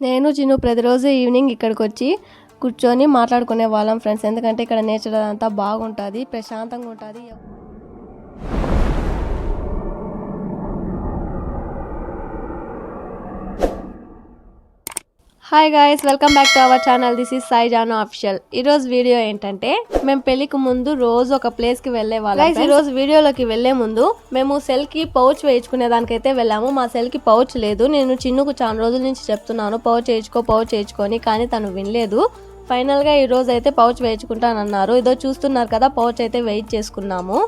నేను చిన్ను ప్రతిరోజు ఈవినింగ్ ఇక్కడికి వచ్చి కూర్చొని మాట్లాడుకునే వాళ్ళం ఫ్రెండ్స్. ఎందుకంటే ఇక్కడ నేచర్ అంతా బాగుంటుంది ప్రశాంతంగా ఉంటుంది. Hi guys welcome back to our channel this is Sai Janu official ఈ రోజు వీడియో ఏంటంటే మేము పెళ్ళికి ముందు రోజు ఒక ప్లేస్కి వెళ్ళే వాళ్ళం ఈ రోజు వీడియోలోకి వెళ్ళే ముందు మేము సెల్కి పౌచ్ వేయించుకునే దానికైతే వెళ్ళాము. మా సెల్కి పౌచ్ లేదు. నేను చిన్నుకు చాలా రోజుల నుంచి చెప్తున్నాను పౌచ్ వేయించుకో పౌచ్ వేయించుకొని. కానీ తను వినలేదు. ఫైనల్గా ఈ రోజు అయితే పౌచ్ వేయించుకుంటానన్నారు. ఇదో చూస్తున్నారు కదా పౌచ్ అయితే వెయిట్ చేసుకున్నాము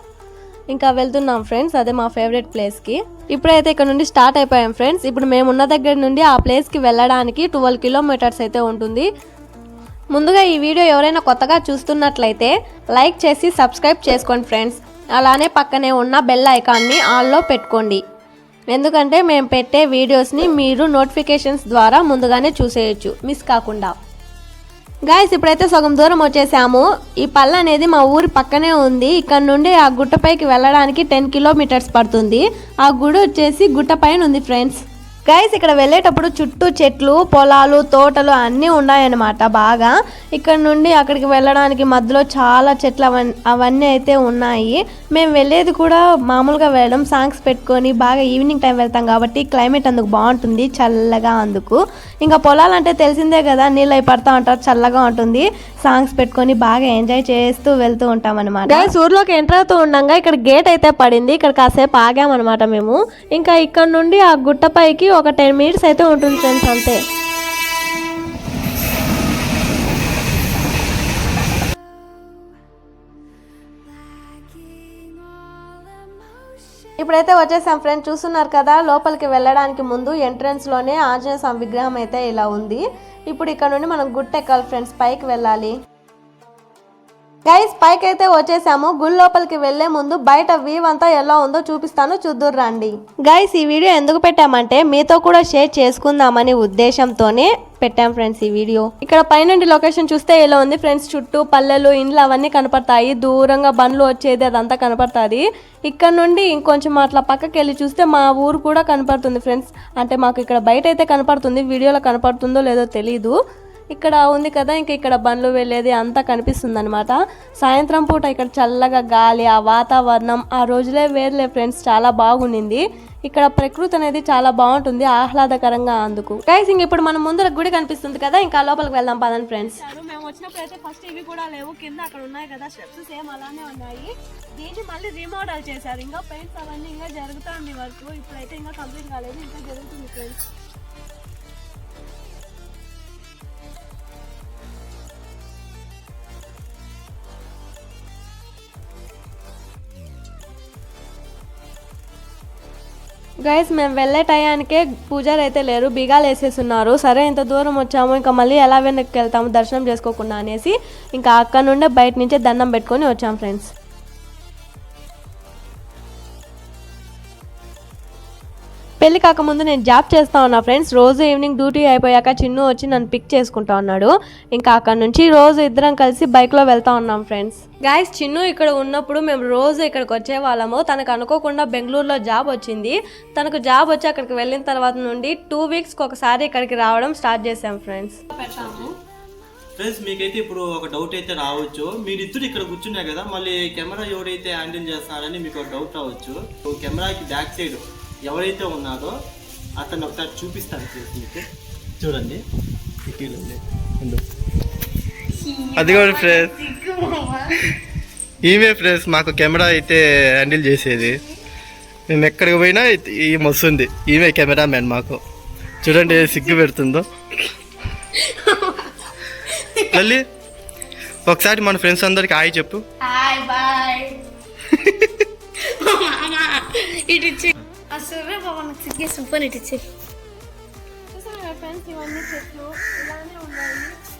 ఇంకా వెళ్తున్నాం ఫ్రెండ్స్ అదే మా ఫేవరెట్ ప్లేస్కి ఇప్పుడైతే ఇక్కడ నుండి స్టార్ట్ అయిపోయాం ఫ్రెండ్స్. ఇప్పుడు మేము ఉన్న దగ్గర నుండి ఆ ప్లేస్కి వెళ్ళడానికి ట్వెల్వ్ కిలోమీటర్స్ అయితే ఉంటుంది. ముందుగా ఈ వీడియో ఎవరైనా కొత్తగా చూస్తున్నట్లయితే లైక్ చేసి సబ్స్క్రైబ్ చేసుకోండి ఫ్రెండ్స్. అలానే పక్కనే ఉన్న బెల్ ఐకాన్ని ఆన్లో పెట్టుకోండి. ఎందుకంటే మేము పెట్టే వీడియోస్ని మీరు నోటిఫికేషన్స్ ద్వారా ముందుగానే చూసేయచ్చు. మిస్ కాకుండా. గాయస్ ఇప్పుడైతే సగం దూరం వచ్చేసాము. ఈ పల్ల అనేది మా ఊరి పక్కనే ఉంది. ఇక్కడ నుండి ఆ గుట్టపైకి వెళ్ళడానికి టెన్ కిలోమీటర్స్ పడుతుంది. ఆ గుడి వచ్చేసి గుట్ట పైన ఉంది ఫ్రెండ్స్ గైస్ ఇక్కడ వెళ్ళేటప్పుడు చుట్టూ చెట్లు పొలాలు తోటలు అన్నీ ఉన్నాయన్నమాట బాగా. ఇక్కడ నుండి అక్కడికి వెళ్ళడానికి మధ్యలో చాలా చెట్లు అవన్నీ అవన్నీ అయితే ఉన్నాయి. మేము వెళ్ళేది కూడా మామూలుగా వెళ్ళడం సాంగ్స్ పెట్టుకొని బాగా ఈవినింగ్ టైం వెళ్తాం కాబట్టి క్లైమేట్ అందుకు బాగుంటుంది చల్లగా అందుకు. ఇంకా పొలాలంటే తెలిసిందే కదా నీళ్ళు అయి పడతా ఉంటారు చల్లగా ఉంటుంది. సాంగ్స్ పెట్టుకొని బాగా ఎంజాయ్ చేస్తూ వెళ్తూ ఉంటాం అనమాట గైస్ ఊర్లోకి ఎంటర్ అవుతూ ఉండగా ఇక్కడ గేట్ అయితే పడింది ఇక్కడ కాసేపు ఆగామన్నమాట మేము. ఇంకా ఇక్కడ నుండి ఆ గుట్టపైకి ఒక టెన్ మినిట్స్ అయితే ఉంటుంది ఫ్రెండ్స్ అంతే. ఇప్పుడైతే వచ్చేసాం ఫ్రెండ్ చూస్తున్నారు కదా లోపలికి వెళ్ళడానికి ముందు ఎంట్రన్స్లోనే ఆంజనేయ స్వామి విగ్రహం అయితే ఇలా ఉంది. ఇప్పుడు ఇక్కడ నుండి మనం గుట్ట ఎక్కాలి ఫ్రెండ్స్ పైకి వెళ్ళాలి. గైస్ పైకి అయితే వచ్చేసాము. గుడి లోపలికి వెళ్ళే ముందు బయట వ్యూ అంతా ఎలా ఉందో చూపిస్తాను. చూద్దురు రండి. గైస్ ఈ వీడియో ఎందుకు పెట్టామంటే మీతో కూడా షేర్ చేసుకుందామని ఉద్దేశంతోనే పెట్టాం ఫ్రెండ్స్ ఈ వీడియో. ఇక్కడ పైనుండి లొకేషన్ చూస్తే ఇలా ఉంది ఫ్రెండ్స్? చుట్టూ పల్లెలు ఇండ్లు అవన్నీ కనపడతాయి. దూరంగా బండ్లు వచ్చేది అదంతా కనపడుతుంది. ఇక్కడ నుండి ఇంకొంచెం అట్లా పక్కకి వెళ్ళి చూస్తే మా ఊరు కూడా కనపడుతుంది ఫ్రెండ్స్. అంటే మాకు ఇక్కడ బయట అయితే కనపడుతుంది వీడియోలో కనపడుతుందో లేదో తెలీదు. ఇక్కడ ఉంది కదా ఇంకా ఇక్కడ బండ్లు వెళ్ళేది అంతా కనిపిస్తుంది అనమాట సాయంత్రం పూట ఇక్కడ చల్లగా గాలి ఆ వాతావరణం ఆ రోజులే వేర్లే ఫ్రెండ్స్ చాలా బాగుండింది. ఇక్కడ ప్రకృతి అనేది చాలా బాగుంటుంది ఆహ్లాదకరంగా అందుకు. గైస్ ఇంక ఇప్పుడు మన ముందర గుడి కనిపిస్తుంది కదా ఇంకా లోపలికి వెళ్దాం పదండి ఫ్రెండ్స్ మేము వచ్చినప్పుడు అయితే ఫస్ట్ ఇవి కూడా లేవు కింద అక్కడ ఉన్నాయి కదా స్టెప్స్ సేమ్ అలానే ఉన్నాయి. దీన్ని మళ్ళీ రీమోడల్ చేశారు ఇంకా పెయింట్స్ అవన్నీ ఇంకా జరుగుతుంది వర్క్ ఇప్పుడైతే ఇంకా కంప్లీట్ కాలేదు ఇంకా జరుగుతుంది ఫ్రెండ్స్ గైస్ మేము వెళ్ళే టయానికే పూజారి అయితే లేరు బిగాలు వేసేస్తున్నారు సరే ఇంత దూరం వచ్చాము ఇంకా మళ్ళీ ఎలా వెనక్కి వెళ్తాము దర్శనం చేసుకోకుండా అనేసి ఇంకా అక్కడ నుండే బయట నుంచే దండం పెట్టుకొని వచ్చాము ఫ్రెండ్స్ పెళ్ళి కాకముందు నేను జాబ్ చేస్తా ఉన్నా ఫ్రెండ్స్. రోజు ఈవినింగ్ డ్యూటీ అయిపోయాక చిన్ను వచ్చి నన్ను పిక్ చేసుకుంటా ఉన్నాడు. ఇంకా అక్కడ నుంచి రోజు ఇద్దరం కలిసి బైక్లో వెళ్తా ఉన్నాం ఫ్రెండ్స్. గాయస్ చిన్ను ఇక్కడ ఉన్నప్పుడు మేము రోజు ఇక్కడికి వచ్చే వాళ్ళము తనకు అనుకోకుండా బెంగళూరులో జాబ్ వచ్చింది. తనకు జాబ్ వచ్చి అక్కడికి వెళ్ళిన తర్వాత నుండి టూ వీక్స్కి ఒకసారి ఇక్కడికి రావడం స్టార్ట్ చేసాం ఫ్రెండ్స్. ఫ్రెండ్స్ మీకైతే ఇప్పుడు ఒక డౌట్ అయితే రావచ్చు. మీరిద్దరు ఇక్కడ కూర్చున్నారు కదా మళ్ళీ కెమెరా ఎవరైతే హ్యాండిల్ చేస్తున్నారని మీకు ఒక డౌట్ రావచ్చు. కెమెరాకి బ్యాక్ సైడ్ ఎవరైతే ఉన్నారో అతను ఒకసారి చూపిస్తాను మీకు. చూడండి. ఇటీవల. అది కూడా ఫ్రెండ్స్. ఈమె ఫ్రెండ్స్ మాకు కెమెరా అయితే హ్యాండిల్ చేసేది. మేము ఎక్కడికి పోయినా ఈమె వస్తుంది ఈమె కెమెరా మ్యాన్ మాకు. చూడండి సిగ్గు పెడుతుందో. మళ్ళీ ఒకసారి మన ఫ్రెండ్స్ అందరికి హాయ్ చెప్పు. Hi bye. మామా ఇటు ఇచ్చి. అసలు బాబా నాకు సిగ్గే సూపర్ ఇటు ఇచ్చి ఫ్రెండ్స్ ఇవన్నీ చెట్లు ఇలానే ఉన్నాయి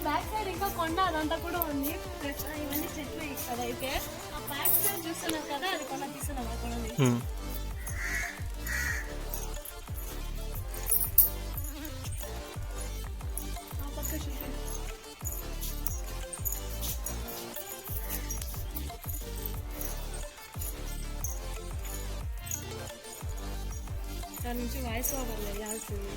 బ్యాక్ సైడ్ ఇంకా కొండ అదంతా కూడా ఉంది ఇవన్నీ చెట్లు ఇక్కడ అయితే ఆ బ్యాక్ సైడ్ చూస్తున్నారు కదా అది కొండ తీస్తున్నాం ఆ దాని నుంచి వాయిస్ ఓవర్ వేయాల్సింది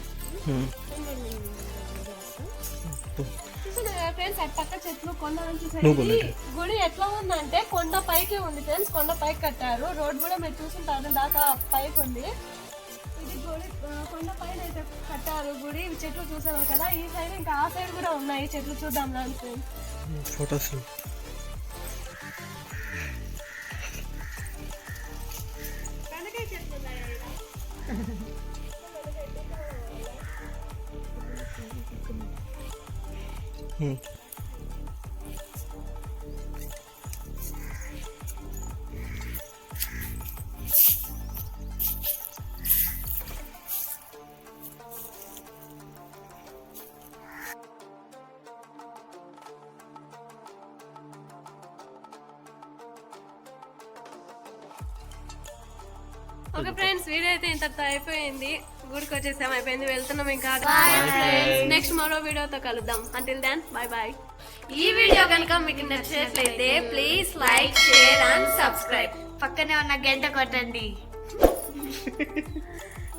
ఫ్రెండ్స్ అటు పక్క చెట్లు కొండ నుంచి. గుడి ఎట్లా ఉందంటే కొండ పైకి ఉంది ఫ్రెండ్స్ కొండ పైకి కట్టారు. రోడ్ కూడా మీరు చూసుంటారు దాకా పైకి ఉంది. ఇది గుడి కొండ పైన అయితే కట్టారు గుడి. చెట్లు చూసారు కదా ఈ సైడ్ ఇంకా ఆ సైడ్ కూడా ఉన్నాయి. చెట్లు చూద్దాం friends photos 嗯。okay friends video అయితే ఇంతటితో అయిపోయింది. గుడికి వచ్చేసాం అయిపోయింది వెళ్తున్నాం ఇంకా నెక్స్ట్ మరో వీడియోతో కలుద్దాం. అంటిల్ దెన్ బాయ్ బాయ్ ఈ వీడియో కనుక మీకు నచ్చినట్లయితే please like share and subscribe పక్కనే ఉన్న గంట కొట్టండి.